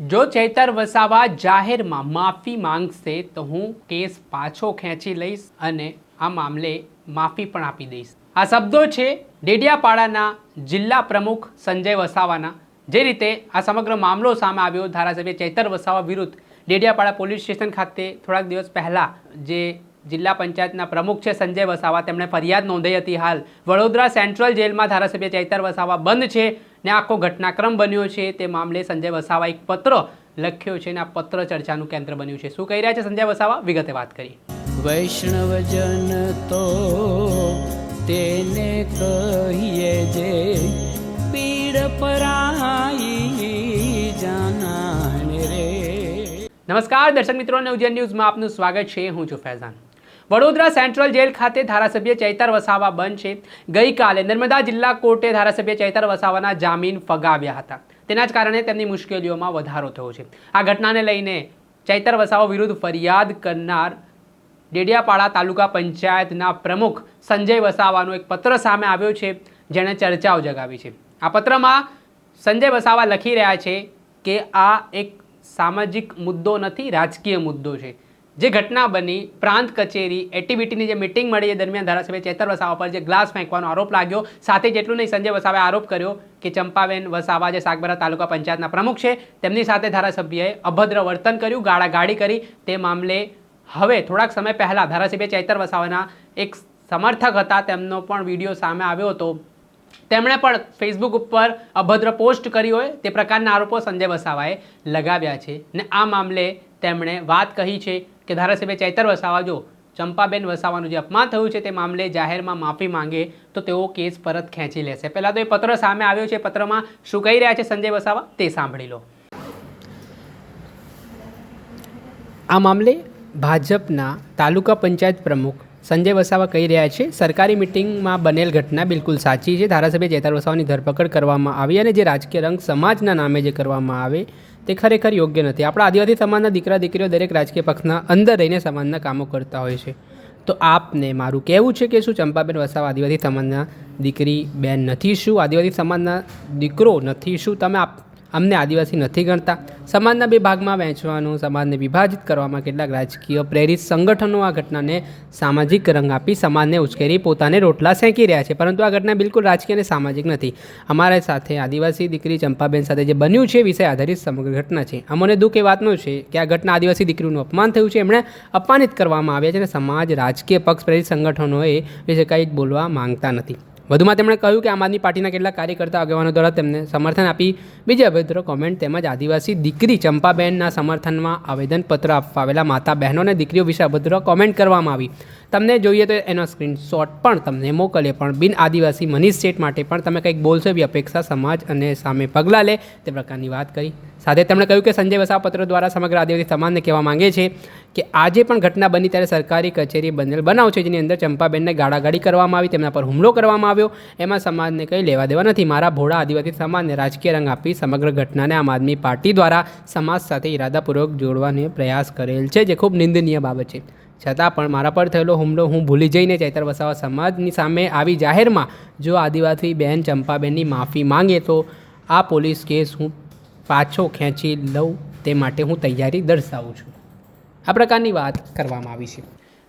જો ચૈતર વસાવા જાહેરમાં માફી માંગશે તો હું કેસ પાછો ખેંચી લઈશ અને આ મામલે માફી પણ આપી દઈશ. આ શબ્દો છે ડેડિયાપાડાના જિલ્લા પ્રમુખ સંજય વસાવાના. જે રીતે આ સમગ્ર મામલો સામે આવ્યો, ધારાસભ્ય ચૈતર વસાવા વિરુદ્ધ ડેડિયાપાડા પોલીસ સ્ટેશન ખાતે થોડાક દિવસ પહેલાં જે જિલ્લા પંચાયતના પ્રમુખ છે સંજય વસાવા, તેમણે ફરિયાદ નોંધાઈ હતી હાલ. વડોદરા સેન્ટ્રલ જેલમાં ધારાસભ્ય ચૈતર વસાવા બંધ છે. ને આખો ઘટનાક્રમ બન્યો છે. તે મામલે સંજય વસાવા એક પત્ર લખ્યો છે ને આ પત્ર ચર્ચાનું કેન્દ્ર બન્યું છે. શું કહી રહ્યા છે સંજય વસાવા? વિગતે વાત કરી વૈષ્ણવજન તો તેને કહીએ જે પીડ પરાઈ જાના રે. નમસ્કાર દર્શક મિત્રો નવજન ન્યૂઝમાં આપનું સ્વાગત છે. હું છું ફૈઝાન. વડોદરા સેન્ટ્રલ જેલ ખાતે ધારાસભ્ય ચૈતર વસાવા બંધ છે. ગઈકાલે નર્મદા જિલ્લા કોર્ટે ધારાસભ્ય ચૈતર વસાવાના જામીન ફગાવ્યા હતા. તેના જ કારણે તેમની મુશ્કેલીઓમાં વધારો થયો છે. આ ઘટનાને લઈને ચૈતર વસાવા વિરુદ્ધ ફરિયાદ કરનાર ડેડિયાપાડા તાલુકા પંચાયતના પ્રમુખ સંજય વસાવાનો એક પત્ર સામે આવ્યો છે, જેણે ચર્ચાઓ જગાવી છે. આ પત્રમાં સંજય વસાવા લખી રહ્યા છે કે આ એક સામાજિક મુદ્દો નથી, રાજકીય મુદ્દો છે. જે ઘટના બની, પ્રાંત કચેરી, એટીબીટીની જે મિટિંગ મળી એ દરમિયાન ધારાસભ્ય ચેતર વસાવા પર જે ગ્લાસ ફેંકવાનો આરોપ લાગ્યો. સાથે જેટલું નહીં, સંજય વસાવાએ આરોપ કર્યો કે ચંપાબેન વસાવા જે સાગબારા તાલુકા પંચાયતના પ્રમુખ છે, તેમની સાથે ધારાસભ્યએ અભદ્ર વર્તન કર્યું, ગાળાગાળી કરી. તે મામલે હવે થોડાક સમય પહેલાં ધારાસભ્ય ચૈતર વસાવાના એક સમર્થક હતા, તેમનો પણ વીડિયો સામે આવ્યો હતો. તેમણે પણ ફેસબુક ઉપર અભદ્ર પોસ્ટ કરી હોય તે પ્રકારના આરોપો સંજય વસાવાએ લગાવ્યા છે. ને આ મામલે તેમણે વાત કહી છે કે ધારાસભ્ય ચૈતર વસાવા જો ચંપાબેન વસાવાનું જે અપમાન થયું છે તે મામલે જાહેરમાં માફી માંગે, તો તેઓ કેસ પરત ખેંચી લેશે. પહેલાં તો એ પત્ર સામે આવ્યો છે પત્રમાં શું કહી રહ્યા છે સંજય વસાવા? તે સાંભળી લો. આ મામલે ભાજપના તાલુકા પંચાયત પ્રમુખ સંજય વસાવા કહી રહ્યા છે, સરકારી મિટિંગમાં બનેલ ઘટના બિલકુલ સાચી છે. ધારાસભ્ય ચેતર વસાવાની ધરપકડ કરવામાં આવી અને જે રાજકીય રંગ સમાજના નામે જે કરવામાં આવે તે ખરેખર યોગ્ય નથી. આપણા આદિવાસી સમાજના દીકરા, દીકરીઓ દરેક રાજકીય પક્ષના અંદર રહીને સમાજના કામો કરતા હોય છે. તો આપને મારું કહેવું છે કે શું ચંપાબેન વસાવા આદિવાસી સમાજના દીકરી, બેન નથી? શું આદિવાસી સમાજના દીકરો નથી? શું તમે આપ અમને આદિવાસી નથી ગણતા. સમાજના બે ભાગમાં વહેંચવાનું, સમાજને વિભાજિત કરવામાં કેટલાક રાજકીય પ્રેરિત સંગઠનો આ ઘટનાને સામાજિક રંગ આપી સમાજને ઉશ્કેરી પોતાને રોટલા સેંકી રહ્યા છે. પરંતુ આ ઘટના બિલકુલ રાજકીય અને સામાજિક નથી. અમારા સાથે આદિવાસી દીકરી ચંપાબેન સાથે જે બન્યું છે વિષય આધારિત સમગ્ર ઘટના છે. અમને દુઃખ એ વાતનું છે કે આ ઘટના આદિવાસી દીકરીનું અપમાન થયું છે. એમણે અપમાનિત કરવામાં આવ્યા છે અને સમાજ, રાજકીય પક્ષ, પ્રેરિત સંગઠનોએ વિશે કંઈ બોલવા માંગતા નથી. વધુમાં તેમણે કહ્યું કે આમ આદમી પાર્ટીના કેટલાક કાર્યકર્તા આગેવાનો દ્વારા તેમને સમર્થન આપી બીજી અભદ્ર કોમેન્ટ તેમજ આદિવાસી દીકરી ચંપાબેનના સમર્થનમાં આવેદનપત્ર આપવા આવેલા માતા બહેનો અને દીકરીઓ વિશે અભદ્ર કોમેન્ટ કરવામાં આવી. તમને જોઈએ તો એનો સ્ક્રીનશોટ પણ તમને મોકલે પણ બિન આદિવાસી મની સ્ટેટ માટે પણ તમે કંઈક બોલશો એવી અપેક્ષા સમાજ અને સામે પગલાં લે તે પ્રકારની વાત કરી. સાથે તેમણે કહ્યું કે સંજય વસાપત્ર દ્વારા સમગ્ર આદિવાસી સમાજને કહેવા માંગે છે કે આજે પણ ઘટના બની ત્યારે સરકારી કચેરી બનેલ બનાવ છે જેની અંદર ચંપાબેનને ગાળાગાળી કરવામાં આવી, તેમના પર હુમલો કરવામાં આવ્યો. એમાં સમાજને કંઈ લેવા દેવા નથી. મારા ભોળા આદિવાસી સમાજને રાજકીય રંગ આપી સમગ્ર ઘટનાને આમ આદમી પાર્ટી દ્વારા સમાજ સાથે ઇરાદાપૂર્વક જોડવાનો પ્રયાસ કરેલ છે, જે ખૂબ નિંદનીય બાબત છે. છતાં પણ મારા પર થયેલો હુમલો હું ભૂલી જઈને ચૈતર વસાવા સમાજની સામે આવી જાહેરમાં જો આદિવાસી બહેન ચંપાબેનની માફી માંગે તો આ પોલીસ કેસ હું પાછો ખેંચી લઉં તે માટે હું તૈયારી દર્શાવું છું. આ પ્રકારની વાત કરવામાં આવી છે.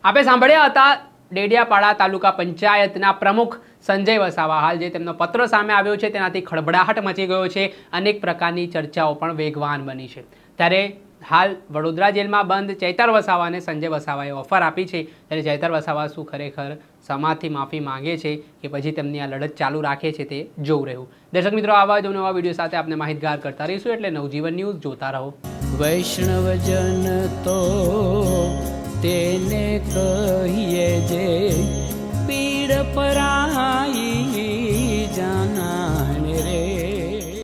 આપણે સાંભળ્યા હતા ડેડિયાપાડા તાલુકા પંચાયતના પ્રમુખ સંજય વસાવા હાલ જે તેમનો પત્ર સામે આવ્યો છે તેનાથી ખળબડાહટ મચી ગયો છે. અનેક પ્રકારની ચર્ચાઓ પણ વેગવાન બની છે. ત્યારે હાલ વડોદરા જેલમાં બંધ, ચૈતર વસાવાને સંજય વસાવાએ ઓફર આપી છે. ત્યારે ચૈતર વસાવા શું ખરેખર સમાજથી માફી માંગે છે કે પછી તેમની આ લડત ચાલુ રાખે છે તે જોવું રહ્યું. દર્શક મિત્રો, આવા જ નવા વીડિયો સાથે આપણે માહિતગાર કરતા રહીશું એટલે નવજીવન ન્યૂઝ જોતા રહો. વૈષ્ણવજન તો તેને કહીએ જે પીડ પરાઈ